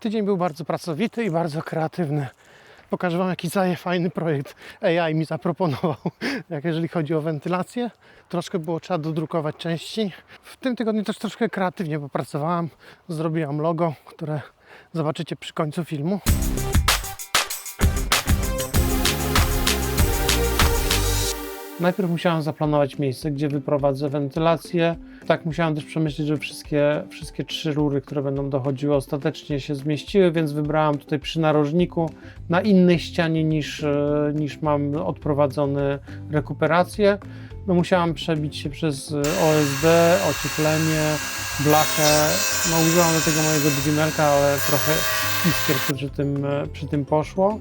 Tydzień był bardzo pracowity i bardzo kreatywny. Pokażę Wam, jaki zaje fajny projekt AI mi zaproponował. Jak jeżeli chodzi o wentylację, troszkę było trzeba dodrukować części. W tym tygodniu też troszkę kreatywnie popracowałam. Zrobiłam logo, które zobaczycie przy końcu filmu. Najpierw musiałem zaplanować miejsce, gdzie wyprowadzę wentylację. Tak musiałem też przemyśleć, że wszystkie, wszystkie trzy rury, które będą dochodziły, ostatecznie się zmieściły, więc wybrałem tutaj przy narożniku na innej ścianie niż, e, niż mam odprowadzone rekuperację. No musiałem przebić się przez e, OSB, ocieplenie, blachę. No użyłam do tego mojego dreamerka, ale trochę iskier przy tym, e, przy tym poszło.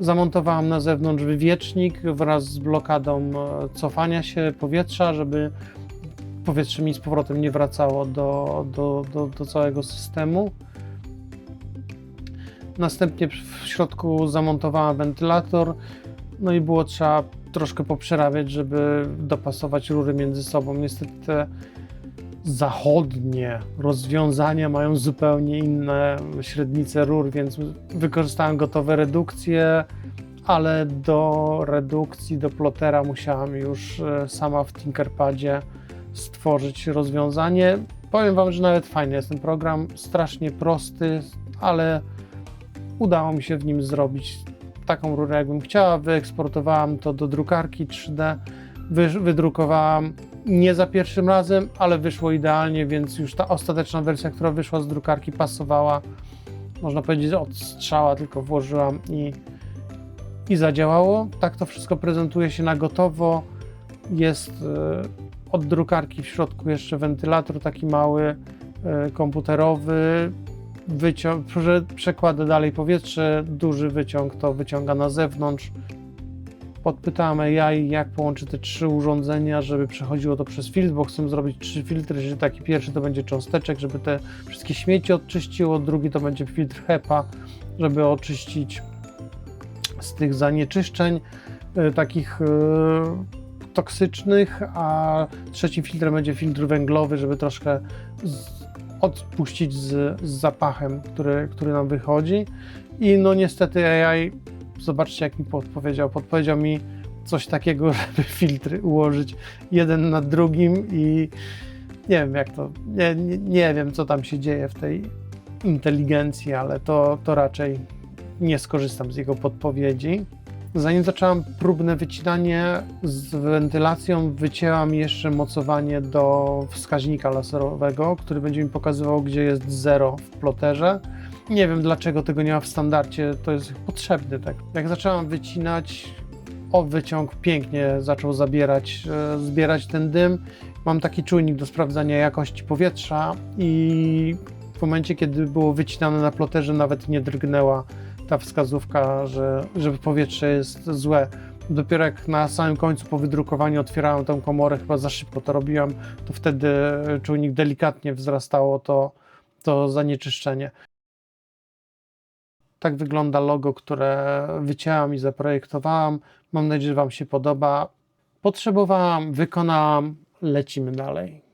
Zamontowałam na zewnątrz wywiecznik wraz z blokadą e, cofania się powietrza, żeby powietrze mi z powrotem nie wracało do, do, do, do całego systemu. Następnie w środku zamontowałam wentylator, no i było trzeba troszkę poprzerabiać, żeby dopasować rury między sobą. Niestety te zachodnie rozwiązania mają zupełnie inne średnice rur, więc wykorzystałem gotowe redukcje, ale do redukcji, do plotera musiałam już e, sama w Tinkerpadzie stworzyć rozwiązanie. Powiem Wam, że nawet fajny jest ten program, strasznie prosty, ale udało mi się w nim zrobić taką rurę, jakbym chciała. Wyeksportowałam to do drukarki 3D, wy, wydrukowałam nie za pierwszym razem, ale wyszło idealnie, więc już ta ostateczna wersja, która wyszła z drukarki, pasowała, można powiedzieć, od strzała, tylko włożyłam i, i zadziałało. Tak to wszystko prezentuje się na gotowo. Jest e, od drukarki w środku jeszcze wentylator taki mały, e, komputerowy. Wycią- prze- przekłada dalej powietrze, duży wyciąg to wyciąga na zewnątrz podpytałem AI, jak połączy te trzy urządzenia, żeby przechodziło to przez filtr, bo chcę zrobić trzy filtry, że taki pierwszy to będzie cząsteczek, żeby te wszystkie śmieci odczyściło, drugi to będzie filtr HEPA, żeby oczyścić z tych zanieczyszczeń e, takich e, toksycznych, a trzecim filtrem będzie filtr węglowy, żeby troszkę z, odpuścić z, z zapachem, który, który nam wychodzi. I no niestety AI zobaczcie, jak mi podpowiedział. Podpowiedział mi coś takiego, żeby filtry ułożyć jeden nad drugim i nie wiem, jak to. Nie, nie, nie wiem, co tam się dzieje w tej inteligencji, ale to, to raczej nie skorzystam z jego podpowiedzi. Zanim zaczęłam próbne wycinanie z wentylacją, wycięłam jeszcze mocowanie do wskaźnika laserowego, który będzie mi pokazywał, gdzie jest zero w ploterze. Nie wiem dlaczego tego nie ma w standardzie, to jest potrzebny. Tak. Jak zaczęłam wycinać, o wyciąg pięknie zaczął zabierać, e, zbierać ten dym. Mam taki czujnik do sprawdzania jakości powietrza i w momencie, kiedy było wycinane na ploterze, nawet nie drgnęła ta wskazówka, że, że powietrze jest złe. Dopiero jak na samym końcu po wydrukowaniu otwierałem tę komorę, chyba za szybko to robiłam, to wtedy czujnik delikatnie wzrastało to, to zanieczyszczenie. Tak wygląda logo, które wycięłam i zaprojektowałam. Mam nadzieję, że Wam się podoba. Potrzebowałam, wykonałam, lecimy dalej.